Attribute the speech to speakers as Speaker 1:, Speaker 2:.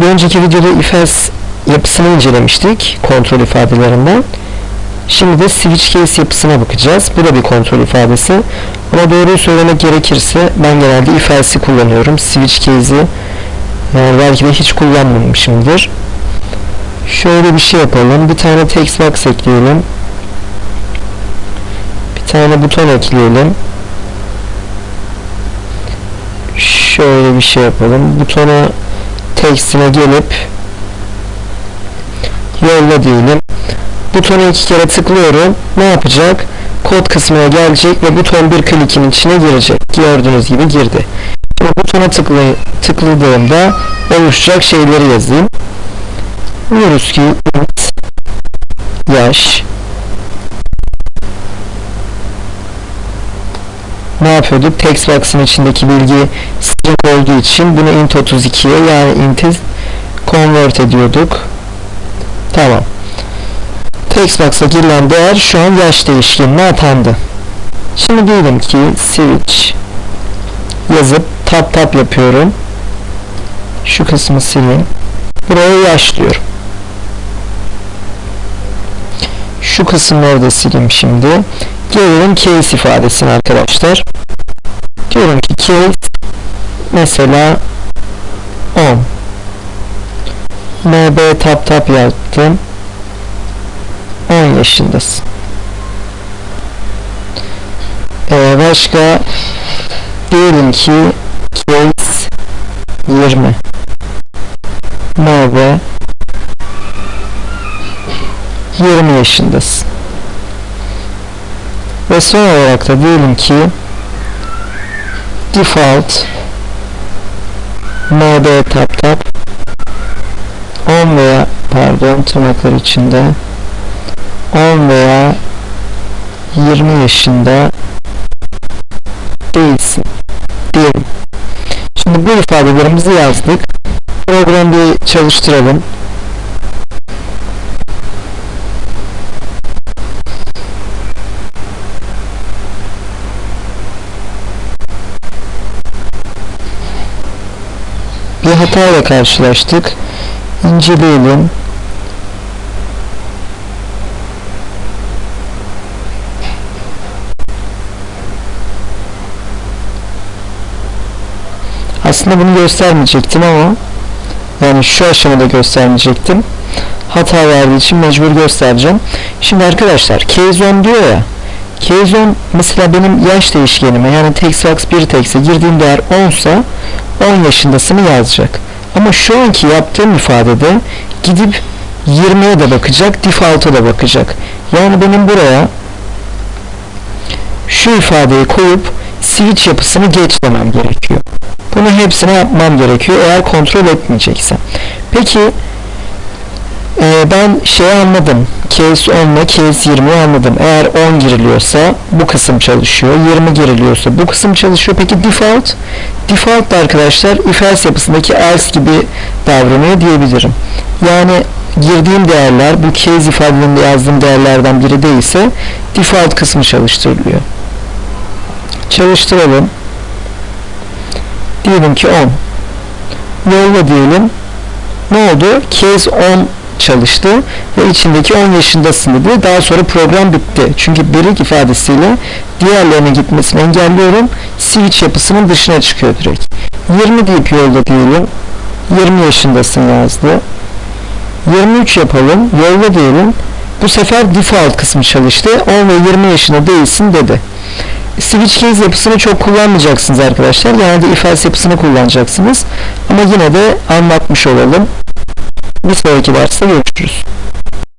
Speaker 1: Bir önceki videoda if else yapısını incelemiştik kontrol ifadelerinden. Şimdi de switch case yapısına bakacağız. Bu da bir kontrol ifadesi. Ama doğruyu söylemek gerekirse ben genelde if else'i kullanıyorum. Switch case'i yani belki de hiç kullanmamışımdır. Şöyle bir şey yapalım. Bir tane text box ekleyelim. Bir tane buton ekleyelim. Şöyle bir şey yapalım. Butona textine gelip yolla diyelim. Butona iki kere tıklıyorum. Ne yapacak? Kod kısmına gelecek ve buton bir klikin içine girecek. Gördüğünüz gibi girdi. Şimdi butona tıklay tıkladığımda oluşacak şeyleri yazayım. Diyoruz ki yaş ne yapıyorduk? Text box'ın içindeki bilgi string olduğu için bunu int 32'ye yani int'i convert ediyorduk. Tamam. Text box'a girilen değer şu an yaş değişkenine atandı. Şimdi diyelim ki switch yazıp tap tap yapıyorum. Şu kısmı sileyim. Buraya yaş diyorum. Şu kısımları da sileyim şimdi. Gelelim case ifadesine arkadaşlar. Diyorum ki case mesela 10 MB tap tap yaptım 10 yaşındasın. Ee, başka diyelim ki case 20 MB 20 yaşındasın. Ve son olarak da diyelim ki default MB tap tap 10 veya pardon tırnaklar içinde 10 veya 20 yaşında değilsin diyelim. Şimdi bu ifadelerimizi yazdık. Programı bir çalıştıralım. Bir hatayla karşılaştık. İnceleyelim. Aslında bunu göstermeyecektim ama yani şu aşamada göstermeyecektim. Hata verdiği için mecbur göstereceğim. Şimdi arkadaşlar 10 diyor ya 10 mesela benim yaş değişkenime yani textbox 1 text'e girdiğim değer 10 ise 10 yaşındasını yazacak. Ama şu anki yaptığım ifadede gidip 20'ye de bakacak, default'a da bakacak. Yani benim buraya şu ifadeyi koyup switch yapısını geç gerekiyor. Bunu hepsine yapmam gerekiyor eğer kontrol etmeyeceksem. Peki e, ben şeyi anladım. Case 10 ile case 20'yi anladım. Eğer 10 giriliyorsa bu kısım çalışıyor. 20 giriliyorsa bu kısım çalışıyor. Peki default? Default da arkadaşlar if else yapısındaki else gibi davranıyor diyebilirim. Yani girdiğim değerler bu case ifadelerinde yazdığım değerlerden biri değilse default kısmı çalıştırılıyor. Çalıştıralım. Diyelim ki 10. Yolla diyelim. Ne oldu? Case 10 çalıştı ve içindeki 10 yaşındasın dedi. Daha sonra program bitti. Çünkü break ifadesiyle diğerlerine gitmesini engelliyorum. Switch yapısının dışına çıkıyor direkt. 20 deyip yolda diyelim. 20 yaşındasın yazdı. 23 yapalım. Yolda diyelim. Bu sefer default kısmı çalıştı. 10 ve 20 yaşında değilsin dedi. Switch case yapısını çok kullanmayacaksınız arkadaşlar. Genelde if else yapısını kullanacaksınız. Ama yine de anlatmış olalım. Bir sonraki derste görüşürüz.